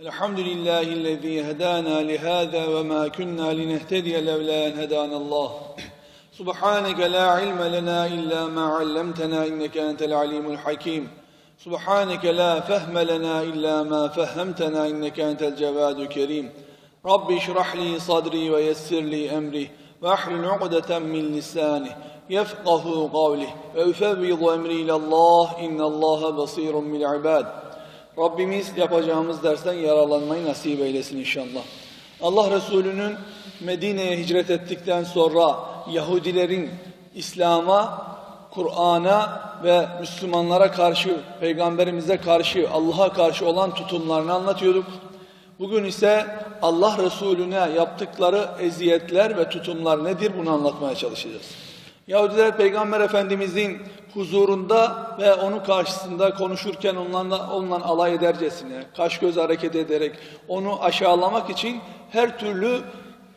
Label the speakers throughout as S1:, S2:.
S1: الحمد لله الذي هدانا لهذا وما كنا لنهتدي لولا أن هدانا الله. سبحانك لا علم لنا إلا ما علمتنا إنك أنت العليم الحكيم. سبحانك لا فهم لنا إلا ما فهمتنا إنك أنت الجواد الكريم. رب اشرح لي صدري ويسر لي أمري واحلل عقدة من لسانه يفقه قوله وأفوض أمري إلى الله إن الله بصير بالعباد. Rabbimiz yapacağımız dersten yararlanmayı nasip eylesin inşallah. Allah Resulü'nün Medine'ye hicret ettikten sonra Yahudilerin İslam'a, Kur'an'a ve Müslümanlara karşı, Peygamberimize karşı, Allah'a karşı olan tutumlarını anlatıyorduk. Bugün ise Allah Resulüne yaptıkları eziyetler ve tutumlar nedir bunu anlatmaya çalışacağız. Yahudiler Peygamber Efendimizin huzurunda ve onun karşısında konuşurken onlarla, onunla alay edercesine, kaş göz hareket ederek onu aşağılamak için her türlü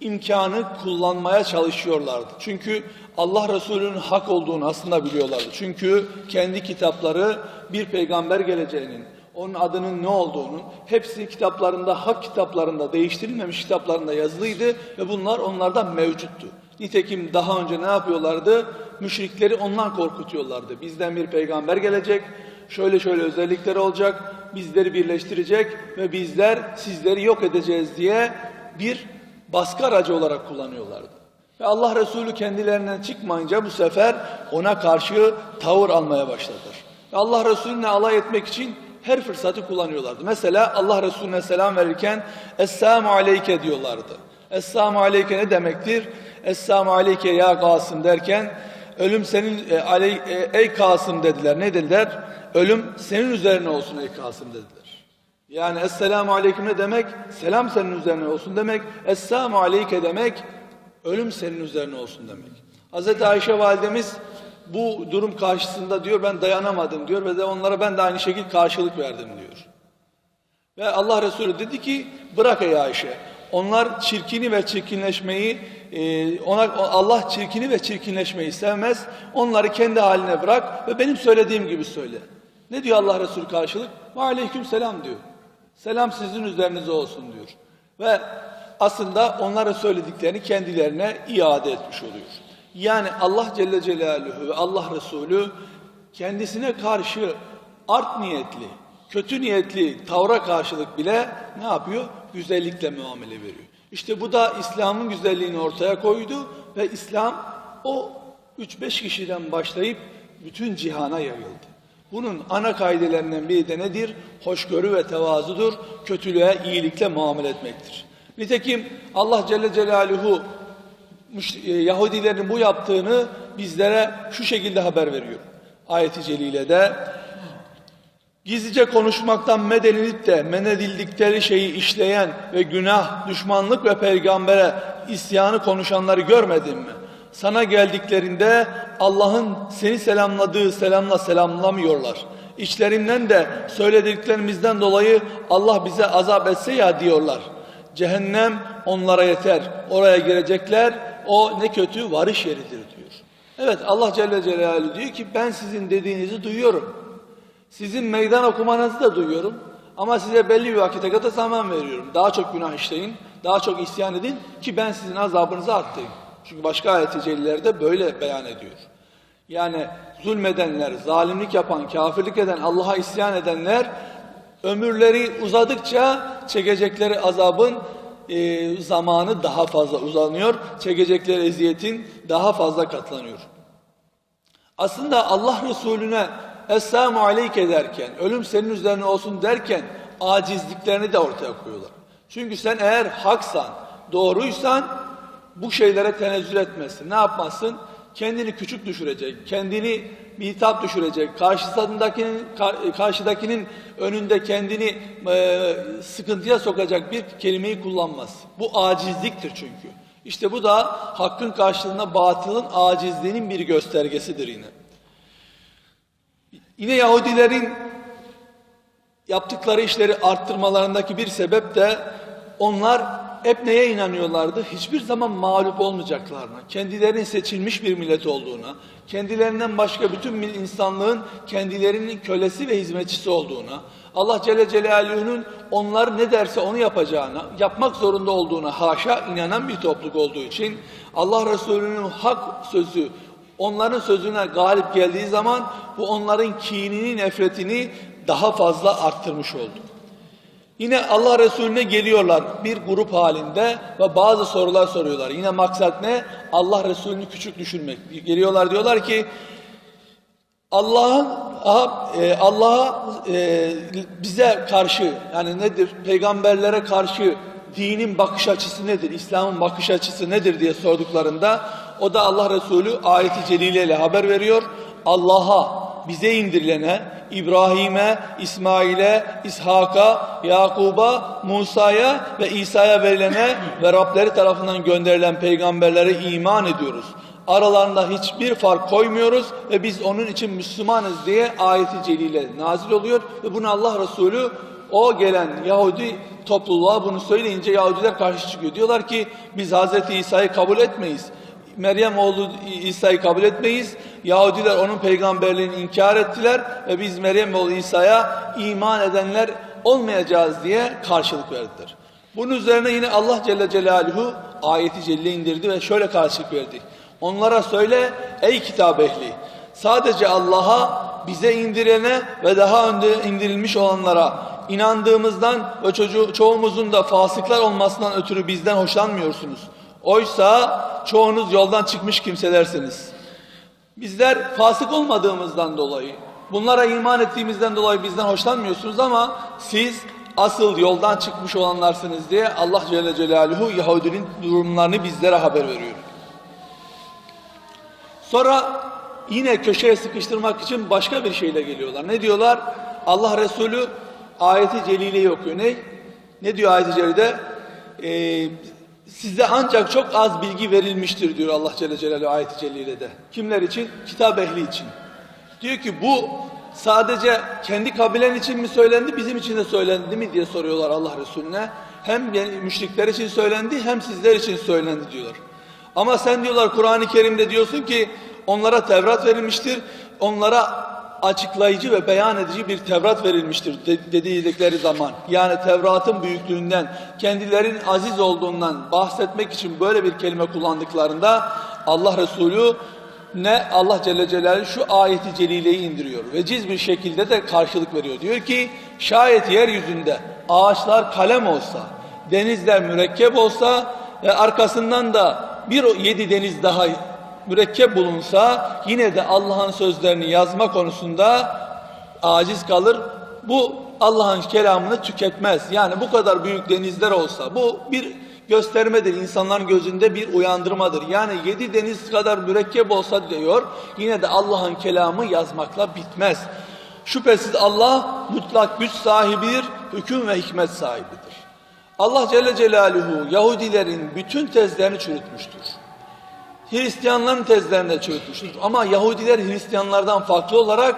S1: imkanı kullanmaya çalışıyorlardı. Çünkü Allah Resulü'nün hak olduğunu aslında biliyorlardı. Çünkü kendi kitapları bir peygamber geleceğinin, onun adının ne olduğunu, hepsi kitaplarında, hak kitaplarında, değiştirilmemiş kitaplarında yazılıydı ve bunlar onlarda mevcuttu. Nitekim daha önce ne yapıyorlardı? Müşrikleri ondan korkutuyorlardı. Bizden bir peygamber gelecek, şöyle şöyle özellikleri olacak, bizleri birleştirecek ve bizler sizleri yok edeceğiz diye bir baskı aracı olarak kullanıyorlardı. Ve Allah Resulü kendilerinden çıkmayınca bu sefer ona karşı tavır almaya başladılar. Allah Resulüne alay etmek için her fırsatı kullanıyorlardı. Mesela Allah Resulüne selam verirken Esselamu Aleyke diyorlardı. Esselamu Aleyke ne demektir? Esselamu Aleyke ya Kasım derken ölüm senin e, aley, e, ey Kasım dediler. Ne dediler? Ölüm senin üzerine olsun ey Kasım dediler. Yani Esselamu Aleyküm ne demek? Selam senin üzerine olsun demek. Esselamu Aleyke demek ölüm senin üzerine olsun demek. Hazreti Ayşe validemiz bu durum karşısında diyor ben dayanamadım diyor ve de onlara ben de aynı şekilde karşılık verdim diyor. Ve Allah Resulü dedi ki bırak ey Ayşe. Onlar çirkini ve çirkinleşmeyi e, ona Allah çirkini ve çirkinleşmeyi sevmez. Onları kendi haline bırak ve benim söylediğim gibi söyle. Ne diyor Allah Resulü karşılık? Ve aleyküm selam diyor. Selam sizin üzerinize olsun diyor. Ve aslında onların söylediklerini kendilerine iade etmiş oluyor. Yani Allah Celle Celaluhu ve Allah Resulü kendisine karşı art niyetli, kötü niyetli tavra karşılık bile ne yapıyor? Güzellikle muamele veriyor. İşte bu da İslam'ın güzelliğini ortaya koydu ve İslam o 3-5 kişiden başlayıp bütün cihana yayıldı. Bunun ana kaidelerinden biri de nedir? Hoşgörü ve tevazudur. Kötülüğe iyilikle muamele etmektir. Nitekim Allah Celle Celaluhu Yahudilerin bu yaptığını bizlere şu şekilde haber veriyor. Ayet-i Celile'de gizlice konuşmaktan mededilip de men edildikleri şeyi işleyen ve günah, düşmanlık ve peygambere isyanı konuşanları görmedin mi? Sana geldiklerinde Allah'ın seni selamladığı selamla selamlamıyorlar. İçlerinden de söylediklerimizden dolayı Allah bize azap etse ya diyorlar. Cehennem onlara yeter. Oraya girecekler. O ne kötü varış yeridir diyor. Evet Allah Celle Celaluhu diyor ki ben sizin dediğinizi duyuyorum. Sizin meydan okumanızı da duyuyorum. Ama size belli bir vakite kadar zaman veriyorum. Daha çok günah işleyin, daha çok isyan edin ki ben sizin azabınızı arttırayım. Çünkü başka ayet-i celilerde böyle beyan ediyor. Yani zulmedenler, zalimlik yapan, kafirlik eden, Allah'a isyan edenler ömürleri uzadıkça çekecekleri azabın e, zamanı daha fazla uzanıyor. Çekecekleri eziyetin daha fazla katlanıyor. Aslında Allah Resulüne Esselamu Aleyke derken, ölüm senin üzerine olsun derken acizliklerini de ortaya koyuyorlar. Çünkü sen eğer haksan, doğruysan bu şeylere tenezzül etmezsin. Ne yapmazsın? Kendini küçük düşürecek, kendini bitap düşürecek, karşısındakinin ka- karşıdakinin önünde kendini e, sıkıntıya sokacak bir kelimeyi kullanmaz. Bu acizliktir çünkü. İşte bu da hakkın karşılığında batılın acizliğinin bir göstergesidir yine. Yine Yahudilerin yaptıkları işleri arttırmalarındaki bir sebep de onlar hep neye inanıyorlardı? Hiçbir zaman mağlup olmayacaklarına, kendilerinin seçilmiş bir millet olduğuna, kendilerinden başka bütün insanlığın kendilerinin kölesi ve hizmetçisi olduğuna, Allah Celle Celaluhu'nun onlar ne derse onu yapacağına, yapmak zorunda olduğuna haşa inanan bir topluluk olduğu için Allah Resulü'nün hak sözü onların sözüne galip geldiği zaman bu onların kinini, nefretini daha fazla arttırmış oldu. Yine Allah Resulüne geliyorlar bir grup halinde ve bazı sorular soruyorlar. Yine maksat ne? Allah Resulünü küçük düşürmek. Geliyorlar diyorlar ki Allah'ın e, Allah'a e, bize karşı yani nedir? Peygamberlere karşı dinin bakış açısı nedir? İslam'ın bakış açısı nedir diye sorduklarında o da Allah Resulü ayeti celileyle haber veriyor. Allah'a bize indirilene, İbrahim'e, İsmail'e, İshak'a, Yakub'a, Musa'ya ve İsa'ya verilene ve Rableri tarafından gönderilen peygamberlere iman ediyoruz. Aralarında hiçbir fark koymuyoruz ve biz onun için Müslümanız diye ayeti celile nazil oluyor ve bunu Allah Resulü o gelen Yahudi topluluğa bunu söyleyince Yahudiler karşı çıkıyor. Diyorlar ki biz Hazreti İsa'yı kabul etmeyiz. Meryem oğlu İsa'yı kabul etmeyiz. Yahudiler onun peygamberliğini inkar ettiler ve biz Meryem oğlu İsa'ya iman edenler olmayacağız diye karşılık verdiler. Bunun üzerine yine Allah Celle Celaluhu ayeti celle indirdi ve şöyle karşılık verdi. Onlara söyle ey kitap ehli sadece Allah'a bize indirene ve daha önce indirilmiş olanlara inandığımızdan ve çocuğu, çoğumuzun da fasıklar olmasından ötürü bizden hoşlanmıyorsunuz. Oysa çoğunuz yoldan çıkmış kimselersiniz. Bizler fasık olmadığımızdan dolayı, bunlara iman ettiğimizden dolayı bizden hoşlanmıyorsunuz ama siz asıl yoldan çıkmış olanlarsınız diye Allah Celle Celaluhu Yahudinin durumlarını bizlere haber veriyor. Sonra yine köşeye sıkıştırmak için başka bir şeyle geliyorlar. Ne diyorlar? Allah Resulü ayeti celileyi okuyor. Ne? Ne diyor ayeti celide? Ee, size ancak çok az bilgi verilmiştir diyor Allah Celle Celaluhu ayeti celilede. Kimler için? Kitap ehli için. Diyor ki bu sadece kendi kabilen için mi söylendi, bizim için de söylendi mi diye soruyorlar Allah Resulüne. Hem müşrikler için söylendi hem sizler için söylendi diyorlar. Ama sen diyorlar Kur'an-ı Kerim'de diyorsun ki onlara Tevrat verilmiştir. Onlara açıklayıcı ve beyan edici bir Tevrat verilmiştir de- dedikleri zaman. Yani Tevrat'ın büyüklüğünden, kendilerinin aziz olduğundan bahsetmek için böyle bir kelime kullandıklarında Allah Resulü ne Allah Celle Celaluhu şu ayeti celileyi indiriyor. Veciz bir şekilde de karşılık veriyor. Diyor ki şayet yeryüzünde ağaçlar kalem olsa, denizler mürekkep olsa ve arkasından da bir yedi deniz daha mürekkep bulunsa yine de Allah'ın sözlerini yazma konusunda aciz kalır. Bu Allah'ın kelamını tüketmez. Yani bu kadar büyük denizler olsa bu bir göstermedir. İnsanların gözünde bir uyandırmadır. Yani yedi deniz kadar mürekkep olsa diyor yine de Allah'ın kelamı yazmakla bitmez. Şüphesiz Allah mutlak güç sahibidir, hüküm ve hikmet sahibidir. Allah Celle Celaluhu Yahudilerin bütün tezlerini çürütmüştür. Hristiyanların tezlerini de çürütmüştür. Ama Yahudiler Hristiyanlardan farklı olarak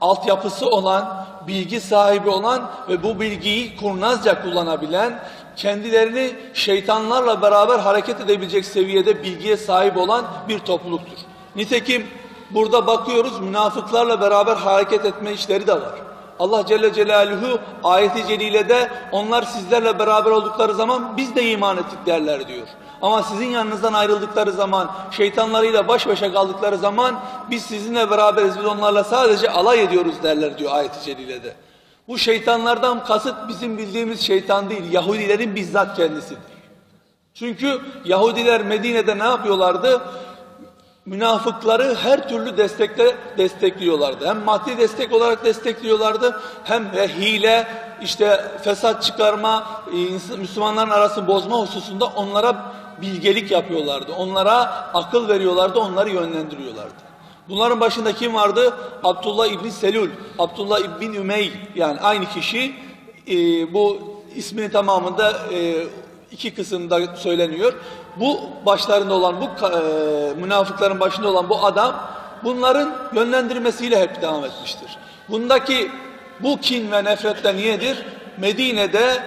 S1: altyapısı olan, bilgi sahibi olan ve bu bilgiyi kurnazca kullanabilen, kendilerini şeytanlarla beraber hareket edebilecek seviyede bilgiye sahip olan bir topluluktur. Nitekim burada bakıyoruz münafıklarla beraber hareket etme işleri de var. Allah Celle Celaluhu ayeti celilede onlar sizlerle beraber oldukları zaman biz de iman ettik derler diyor. Ama sizin yanınızdan ayrıldıkları zaman, şeytanlarıyla baş başa kaldıkları zaman biz sizinle beraberiz, biz onlarla sadece alay ediyoruz derler diyor ayet-i celilede. Bu şeytanlardan kasıt bizim bildiğimiz şeytan değil, Yahudilerin bizzat kendisidir. Çünkü Yahudiler Medine'de ne yapıyorlardı? Münafıkları her türlü destekle destekliyorlardı. Hem maddi destek olarak destekliyorlardı hem hile işte fesat çıkarma, Müslümanların arasını bozma hususunda onlara bilgelik yapıyorlardı. Onlara akıl veriyorlardı, onları yönlendiriyorlardı. Bunların başında kim vardı? Abdullah İbni Selül, Abdullah İbni Ümey yani aynı kişi e, bu isminin tamamında e, iki kısımda söyleniyor. Bu başlarında olan bu e, münafıkların başında olan bu adam bunların yönlendirmesiyle hep devam etmiştir. Bundaki bu kin ve nefret de niyedir? Medine'de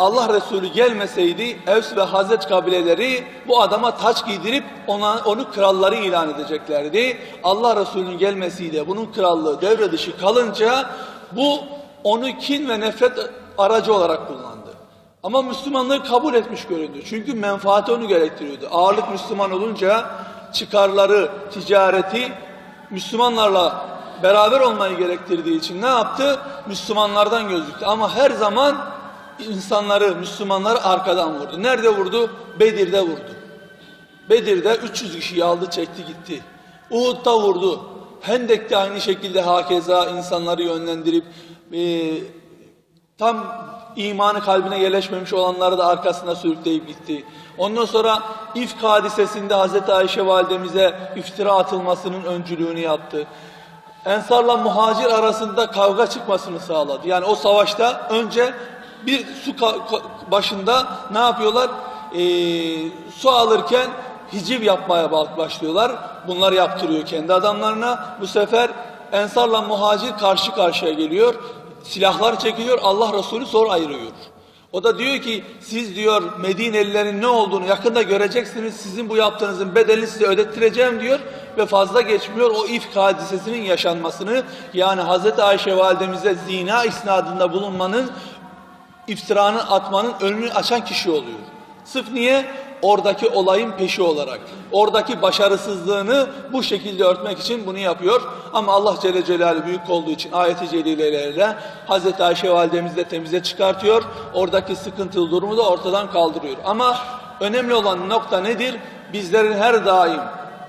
S1: Allah Resulü gelmeseydi Evs ve Hazret kabileleri bu adama taç giydirip ona onu kralları ilan edeceklerdi. Allah Resulü'nün gelmesiyle bunun krallığı devre dışı kalınca bu onu kin ve nefret aracı olarak kullandı. Ama Müslümanlığı kabul etmiş göründü. Çünkü menfaati onu gerektiriyordu. Ağırlık Müslüman olunca çıkarları, ticareti Müslümanlarla beraber olmayı gerektirdiği için ne yaptı? Müslümanlardan gözüktü. Ama her zaman insanları, Müslümanları arkadan vurdu. Nerede vurdu? Bedir'de vurdu. Bedir'de 300 kişiyi aldı çekti gitti. Uhud'da vurdu. Hendek'te aynı şekilde hakeza insanları yönlendirip e, tam imanı kalbine yerleşmemiş olanları da arkasına sürükleyip gitti. Ondan sonra İfk hadisesinde Hazreti Ayşe validemize iftira atılmasının öncülüğünü yaptı. Ensarla muhacir arasında kavga çıkmasını sağladı. Yani o savaşta önce bir su başında ne yapıyorlar? Ee, su alırken hiciv yapmaya ba- başlıyorlar. Bunlar yaptırıyor kendi adamlarına. Bu sefer Ensarla muhacir karşı karşıya geliyor. Silahlar çekiliyor. Allah Resulü zor ayırıyor. O da diyor ki siz diyor Medinelilerin ne olduğunu yakında göreceksiniz. Sizin bu yaptığınızın bedelini size ödettireceğim diyor. Ve fazla geçmiyor o ifk hadisesinin yaşanmasını yani Hazreti Ayşe validemize zina isnadında bulunmanın iftiranı atmanın önünü açan kişi oluyor. Sırf niye? Oradaki olayın peşi olarak. Oradaki başarısızlığını bu şekilde örtmek için bunu yapıyor. Ama Allah Celle Celaluhu büyük olduğu için ayeti celilelerle Hazreti Ayşe validemizi de temize çıkartıyor. Oradaki sıkıntılı durumu da ortadan kaldırıyor. Ama önemli olan nokta nedir? Bizlerin her daim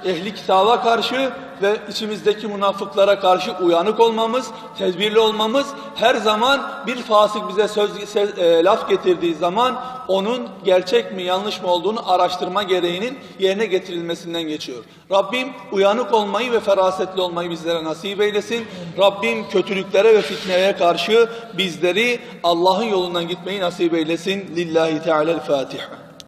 S1: ehli kitaba karşı ve içimizdeki münafıklara karşı uyanık olmamız, tedbirli olmamız her zaman bir fasık bize söz se- e, laf getirdiği zaman onun gerçek mi yanlış mı olduğunu araştırma gereğinin yerine getirilmesinden geçiyor. Rabbim uyanık olmayı ve ferasetli olmayı bizlere nasip eylesin. Rabbim kötülüklere ve fitneye karşı bizleri Allah'ın yolundan gitmeyi nasip eylesin. Lillahi Teala'l-Fatiha.